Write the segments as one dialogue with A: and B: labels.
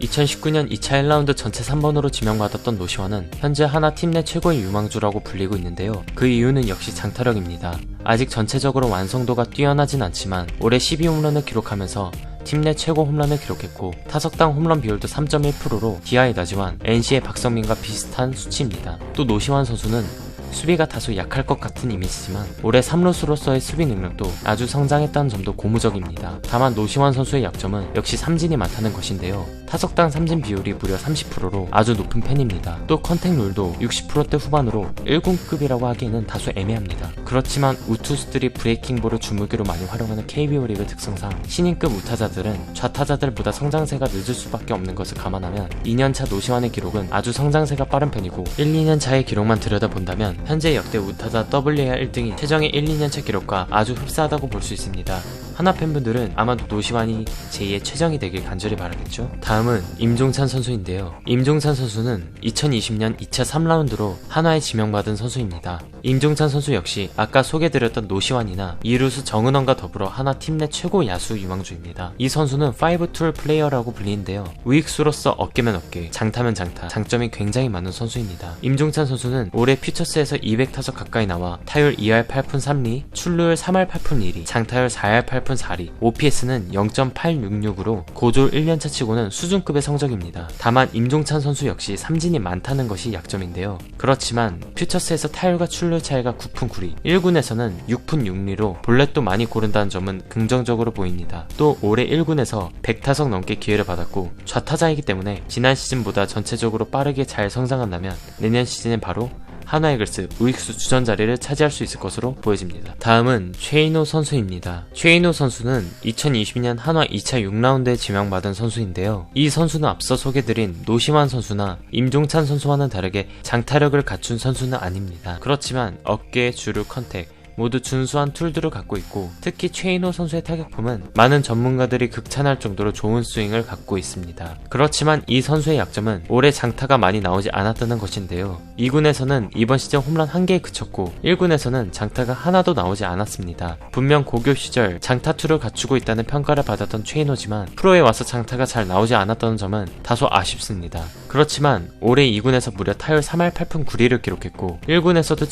A: 2019년 2차 1라운드 전체 3번으로 지명받았던 노시환은 현재 하나 팀 내 최고의 유망주라고 불리고 있는데요. 그 이유는 역시 장타력입니다. 아직 전체적으로 완성도가 뛰어나진 않지만 올해 12홈런을 기록하면서 팀 내 최고 홈런을 기록했고 타석당 홈런 비율도 3.1%로 DI이 나지만 NC의 박성민과 비슷한 수치입니다. 또 노시환 선수는 수비가 다소 약할 것 같은 이미지지만 올해 3루수로서의 수비 능력도 아주 성장했다는 점도 고무적입니다. 다만 노시환 선수의 약점은 역시 삼진이 많다는 것인데요. 타석당 삼진 비율이 무려 30%로 아주 높은 편입니다. 또 컨택률도 60%대 후반으로 1군급이라고 하기에는 다소 애매합니다. 그렇지만 우투수들이 브레이킹볼을 주무기로 많이 활용하는 KBO 리그 특성상 신인급 우타자들은 좌타자들보다 성장세가 늦을 수밖에 없는 것을 감안하면 2년차 노시환의 기록은 아주 성장세가 빠른 편이고 1, 2년차의 기록만 들여다본다면 현재 역대 우타자 WAR 1등이 최정의 1, 2년차 기록과 아주 흡사하다고 볼 수 있습니다. 하나 팬분들은 아마도 노시환이 제2의 최정이 되길 간절히 바라겠죠? 다음은 임종찬 선수인데요. 임종찬 선수는 2020년 2차 3라운드로 한화에 지명받은 선수입니다. 임종찬 선수 역시 아까 소개드렸던 노시환이나 이루수 정은원과 더불어 하나 팀내 최고 야수 유망주입니다. 이 선수는 5툴 플레이어라고 불리는데요. 우익수로서 어깨면 어깨, 장타면 장타, 장점이 굉장히 많은 선수입니다. 임종찬 선수는 올해 퓨처스에서 200타석 가까이 나와 타율 2할 8푼 3리, 출루율 3할 8푼 1리, 장타율 4할 8푼 4리, OPS는 0.866으로 고졸 1년차 치고는 수준급의 성적입니다. 다만 임종찬 선수 역시 삼진이 많다는 것이 약점인데요. 그렇지만 퓨처스에서 타율과 출루율 차이가 9푼 9리, 1군에서는 6푼 6리로 볼넷도 많이 고른다는 점은 긍정적으로 보입니다. 또 올해 1군에서 100타석 넘게 기회를 받았고 좌타자이기 때문에 지난 시즌보다 전체적으로 빠르게 잘 성장한다면 내년 시즌엔 바로 한화이글스 우익수 주전 자리를 차지할 수 있을 것으로 보여집니다. 다음은 최인호 선수입니다. 최인호 선수는 2020년 한화 2차 6라운드에 지명받은 선수인데요. 이 선수는 앞서 소개드린 노시환 선수나 임종찬 선수와는 다르게 장타력을 갖춘 선수는 아닙니다. 그렇지만 어깨, 주류 컨택, 모두 준수한 툴들을 갖고 있고 특히 최인호 선수의 타격폼은 많은 전문가들이 극찬할 정도로 좋은 스윙을 갖고 있습니다. 그렇지만 이 선수의 약점은 올해 장타가 많이 나오지 않았다는 것인데요. 2군에서는 이번 시즌 홈런 1개에 그쳤고 1군에서는 장타가 하나도 나오지 않았습니다. 분명 고교 시절 장타 툴을 갖추고 있다는 평가를 받았던 최인호지만 프로에 와서 장타가 잘 나오지 않았다는 점은 다소 아쉽습니다. 그렇지만 올해 2군에서 무려 타율 3할 8푼 9리를 기록했고 1군에서도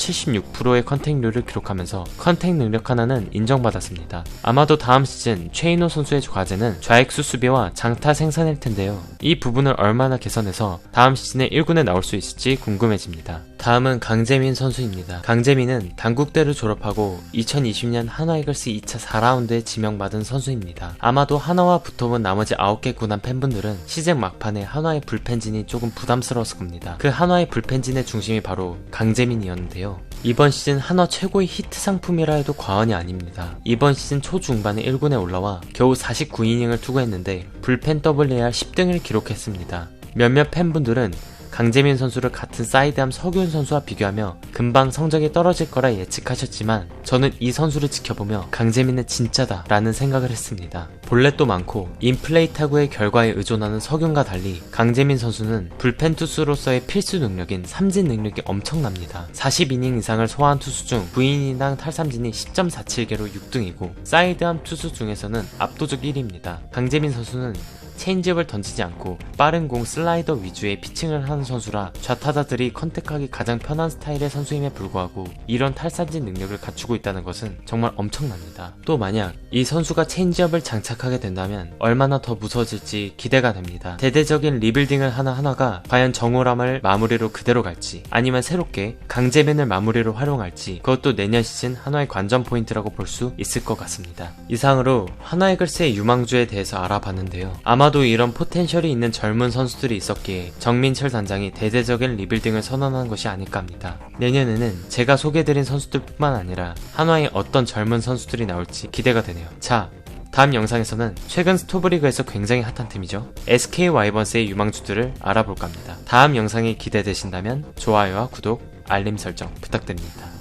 A: 76%의 컨택률을 기록하면서 하면서 컨택 능력 하나는 인정받았습니다. 아마도 다음 시즌 최인호 선수의 과제는 좌익수 수비와 장타 생산일 텐데요. 이 부분을 얼마나 개선해서 다음 시즌에 1군에 나올 수 있을지 궁금해집니다. 다음은 강재민 선수입니다. 강재민은 당국대를 졸업하고 2020년 한화이글스 2차 4라운드에 지명받은 선수입니다. 아마도 한화와 붙어본 나머지 9개 구단 팬분들은 시즌 막판에 한화의 불펜진이 조금 부담스러웠을 겁니다. 그 한화의 불펜진의 중심이 바로 강재민이었는데요. 이번 시즌 한화 최고의 히트 상품이라 해도 과언이 아닙니다. 이번 시즌 초중반에 1군에 올라와 겨우 49이닝을 투구했는데 불펜 WAR 10등을 기록했습니다. 몇몇 팬분들은 강재민 선수를 같은 사이드암 서균 선수와 비교하며 금방 성적이 떨어질 거라 예측하셨지만 저는 이 선수를 지켜보며 강재민은 진짜다 라는 생각을 했습니다. 볼넷도 많고 인플레이 타구의 결과에 의존하는 석윤과 달리 강재민 선수는 불펜 투수로서의 필수 능력인 삼진 능력이 엄청납니다. 40이닝 이상을 소화한 투수 중 9이닝당 탈삼진이 10.47개로 6등이고 사이드암 투수 중에서는 압도적 1위입니다. 강재민 선수는 체인지업을 던지지 않고 빠른 공 슬라이더 위주의 피칭을 하는 선수라 좌타자들이 컨택하기 가장 편한 스타일의 선수임에 불구하고 이런 탈삼진 능력을 갖추고 있다는 것은 정말 엄청납니다. 또 만약 이 선수가 체인지업을 장착하게 된다면 얼마나 더 무서워질지 기대가 됩니다. 대대적인 리빌딩을 하는 하나가 과연 정우람을 마무리로 그대로 갈지 아니면 새롭게 강제맨을 마무리로 활용할지 그것도 내년 시즌 한화의 관전 포인트라고 볼 수 있을 것 같습니다. 이상으로 한화의 글쎄의 유망주에 대해서 알아봤는데요. 아마 아마도 이런 포텐셜이 있는 젊은 선수들이 있었기에 정민철 단장이 대대적인 리빌딩을 선언한 것이 아닐까 합니다. 내년에는 제가 소개드린 선수들뿐만 아니라 한화의 어떤 젊은 선수들이 나올지 기대가 되네요. 자, 다음 영상에서는 최근 스토브리그에서 굉장히 핫한 팀이죠. SK 와이번스의 유망주들을 알아볼까 합니다. 다음 영상이 기대되신다면 좋아요와 구독, 알림 설정 부탁드립니다.